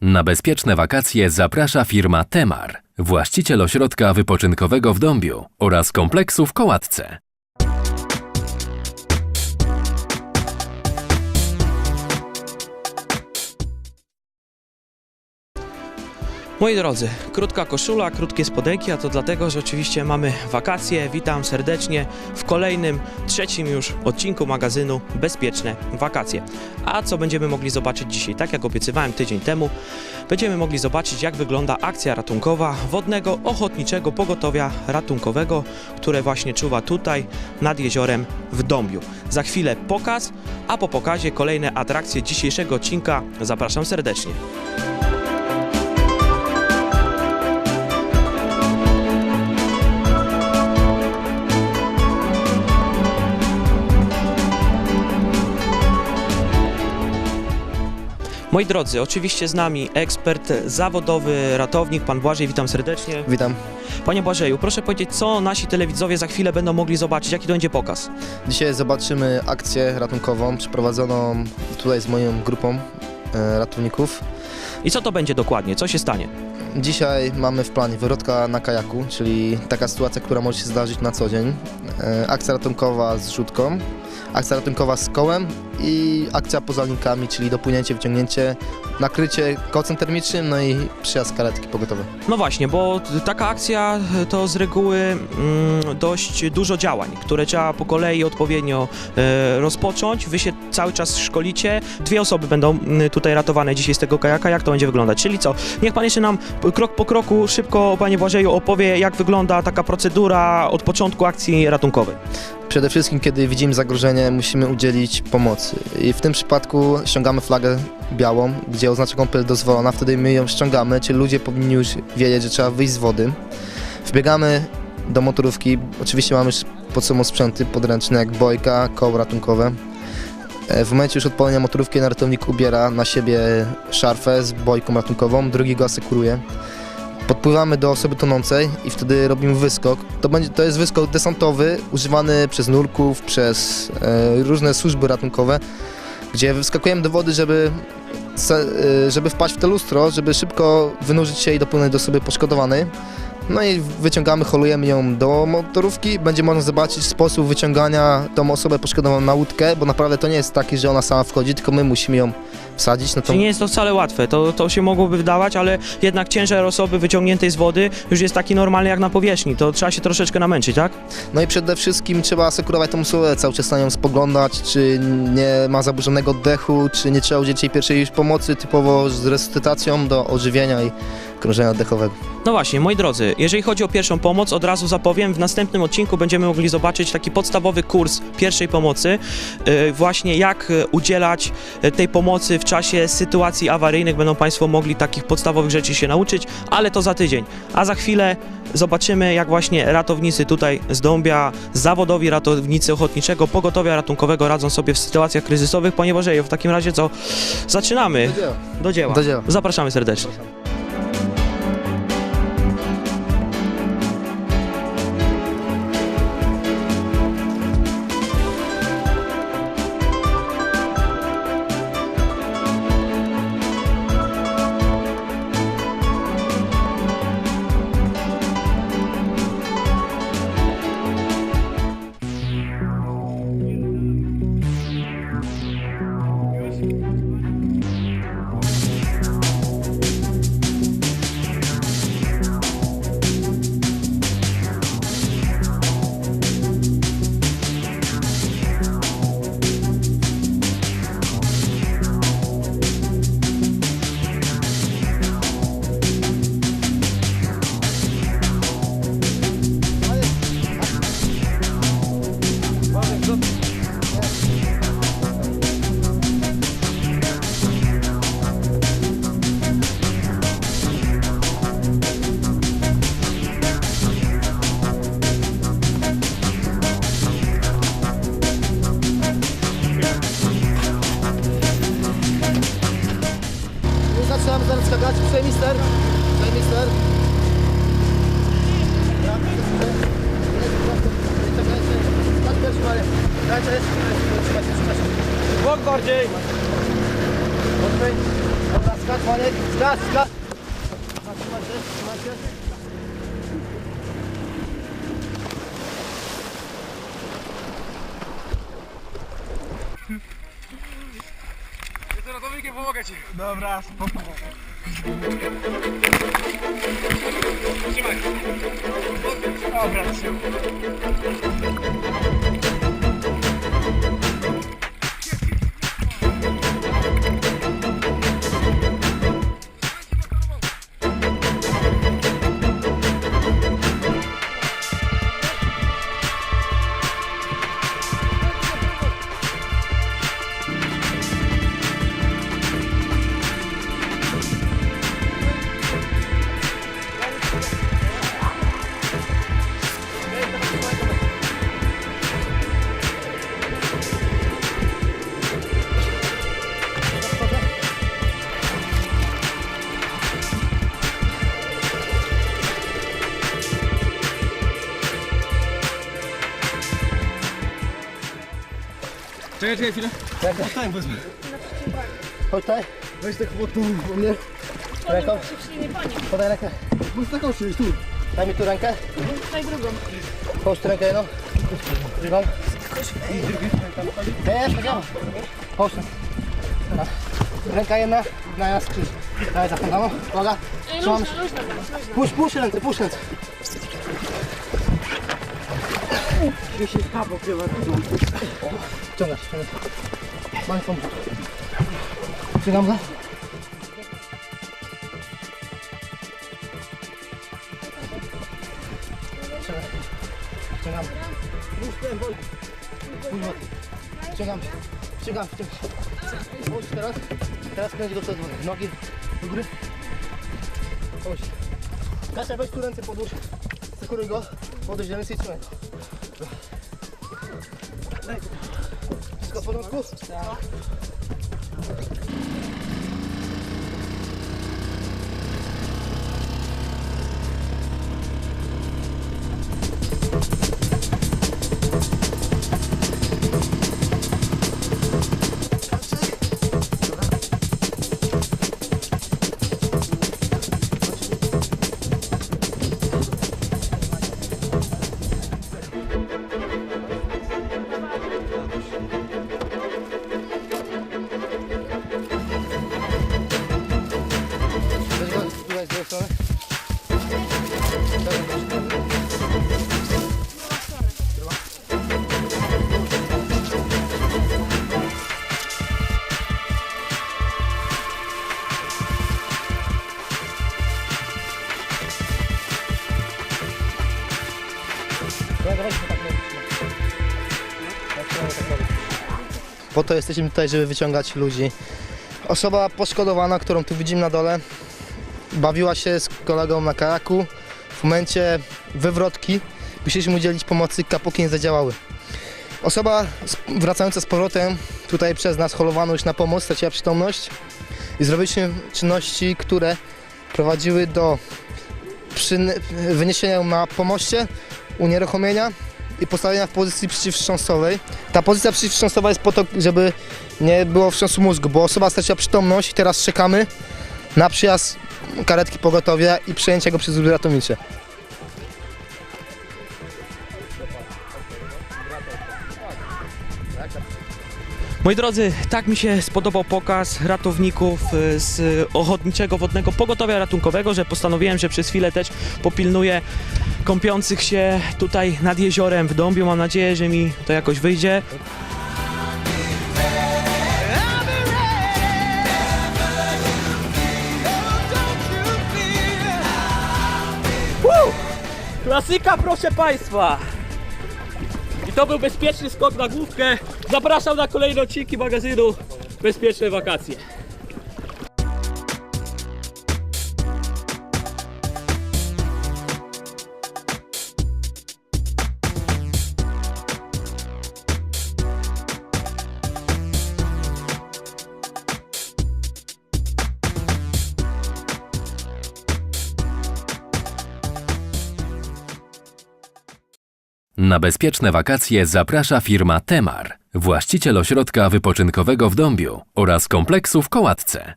Na bezpieczne wakacje zaprasza firma Temar, właściciel ośrodka wypoczynkowego w Dąbiu oraz kompleksu w Kołatce. Moi drodzy, krótka koszula, krótkie spodenki, a to dlatego, że oczywiście mamy wakacje. Witam serdecznie w kolejnym, trzecim już odcinku magazynu Bezpieczne Wakacje. A co będziemy mogli zobaczyć dzisiaj? Tak jak obiecywałem tydzień temu, będziemy mogli zobaczyć, jak wygląda akcja ratunkowa Wodnego Ochotniczego Pogotowia Ratunkowego, które właśnie czuwa tutaj nad jeziorem w Dąbiu. Za chwilę pokaz, a po pokazie kolejne atrakcje dzisiejszego odcinka. Zapraszam serdecznie. Moi drodzy, oczywiście z nami ekspert zawodowy, ratownik, pan Błażej, witam serdecznie. Witam. Panie Błażeju, proszę powiedzieć, co nasi telewidzowie za chwilę będą mogli zobaczyć, jaki to będzie pokaz? Dzisiaj zobaczymy akcję ratunkową przeprowadzoną tutaj z moją grupą e, ratowników. I co to będzie dokładnie, co się stanie? Dzisiaj mamy w planie wyrodka na kajaku, czyli taka sytuacja, która może się zdarzyć na co dzień. E, akcja ratunkowa z rzutką, akcja ratunkowa z kołem i akcja poza linkami, czyli dopłynięcie, wyciągnięcie, nakrycie kocem termicznym, no i przyjazd karetki pogotowe. No właśnie, bo taka akcja to z reguły mm, dość dużo działań, które trzeba po kolei odpowiednio e, rozpocząć. Wy się cały czas szkolicie. Dwie osoby będą mm, tutaj ratowane dzisiaj z tego kajaka. Jak to będzie wyglądać? Czyli co? Niech pan jeszcze nam krok po kroku szybko, panie Błażeju, opowie, jak wygląda taka procedura od początku akcji ratunkowej. Przede wszystkim, kiedy widzimy zagrożenie, musimy udzielić pomocy. I w tym przypadku ściągamy flagę białą, gdzie oznacza kąpiel dozwolona, wtedy my ją ściągamy, czyli ludzie powinni już wiedzieć, że trzeba wyjść z wody. Wbiegamy do motorówki, oczywiście mamy już pod sobą sprzęty podręczne, jak bojka, koło ratunkowe. E, W momencie już odpalenia motorówki ratownik ubiera na siebie szarfę z bojką ratunkową, drugi go asekuruje. Podpływamy do osoby tonącej i wtedy robimy wyskok. To, będzie, to jest wyskok desantowy, używany przez nurków, przez e, różne służby ratunkowe, gdzie wyskakujemy do wody, żeby, e, żeby wpaść w to lustro, żeby szybko wynurzyć się i dopłynąć do osoby poszkodowanej. No i wyciągamy, holujemy ją do motorówki. Będzie można zobaczyć sposób wyciągania tą osobę poszkodowaną na łódkę, bo naprawdę to nie jest taki, że ona sama wchodzi, tylko my musimy ją wsadzić tą Czyli nie jest to wcale łatwe, to, to się mogłoby wydawać, ale jednak ciężar osoby wyciągniętej z wody już jest taki normalny jak na powierzchni. To trzeba się troszeczkę namęczyć, tak? No i przede wszystkim trzeba asekurować tą osobę, cały czas na nią spoglądać, czy nie ma zaburzonego oddechu, czy nie trzeba udzielić jej pierwszej pomocy, typowo z resuscytacją do ożywienia i krążenia oddechowego. No właśnie, moi drodzy, jeżeli chodzi o pierwszą pomoc, od razu zapowiem, w następnym odcinku będziemy mogli zobaczyć taki podstawowy kurs pierwszej pomocy, yy, właśnie jak yy, udzielać yy, tej pomocy w czasie sytuacji awaryjnych. Będą Państwo mogli takich podstawowych rzeczy się nauczyć, ale to za tydzień. A za chwilę zobaczymy, jak właśnie ratownicy tutaj z Dąbia, zawodowi ratownicy ochotniczego pogotowia ratunkowego radzą sobie w sytuacjach kryzysowych. Panie Bożeju, w takim razie co? Zaczynamy do dzieła. Do dzieła. Zapraszamy serdecznie. Zaczynamy zaraz skakać. Przejmij mister. Przejmij mister. Bok bardziej! Dobra, skacz, Maniek, skacz, skacz. Trzymaj się, trzymaj się. Dobra, spoko. Trzymaj. Dobra, trzymaj. Czekaj, czekaj chwilę. Tutaj wezmę. Chodź tutaj. Weź tak chłopcu u mnie. Ręką. Podaj rękę. Masz taką szyć, tu. Daj mi tu rękę. Daj drugą. Połóż tu rękę jedną. Drugą. Nie, nie, nie. Połóż. Ręka jedna, na nas krzyż. Daj, zapędzamy. Uwaga. Ej, Trzymam luźno, luźno, luźno. Puść, puść ręce, puść ręce. Ciągasz, ciągasz. Mam pomóc. Ciągam za. Ciągam. Ciągam. Ciągam się. Ciągam. Chodź teraz. Teraz kręć do przodu. Nogi do góry. Chodź. Kasia, weź tu ręce podłóż. Sekuruj go. Podejść do ręce i trzymaj. Wszystko w porządku? Tak. Weź Po to jesteśmy tutaj, żeby wyciągać ludzi. Osoba poszkodowana, którą tu widzimy na dole, bawiła się z kolegą na karaku. W momencie wywrotki musieliśmy udzielić pomocy, kapoki nie zadziałały. Osoba wracająca z powrotem tutaj przez nas holowano już na pomoc, straciła przytomność i zrobiliśmy czynności, które prowadziły do wyniesienia na pomoście, unieruchomienia i postawienia w pozycji przeciwwstrząsowej. Ta pozycja przeciwwstrząsowa jest po to, żeby nie było wstrząsu mózgu, bo osoba straciła przytomność i teraz czekamy na przyjazd karetki pogotowia i przejęcie go przez służby ratownicze. Moi drodzy, tak mi się spodobał pokaz ratowników y, z Ochotniczego Wodnego Pogotowia Ratunkowego, że postanowiłem, że przez chwilę też popilnuję kąpiących się tutaj nad jeziorem w Dąbiu. Mam nadzieję, że mi to jakoś wyjdzie. Woo! Klasyka, proszę Państwa! I to był bezpieczny skok na główkę. Zapraszam na kolejne odcinki magazynu Bezpieczne Wakacje. Na bezpieczne wakacje zaprasza firma Temar, właściciel ośrodka wypoczynkowego w Dąbiu oraz kompleksu w Kołatce.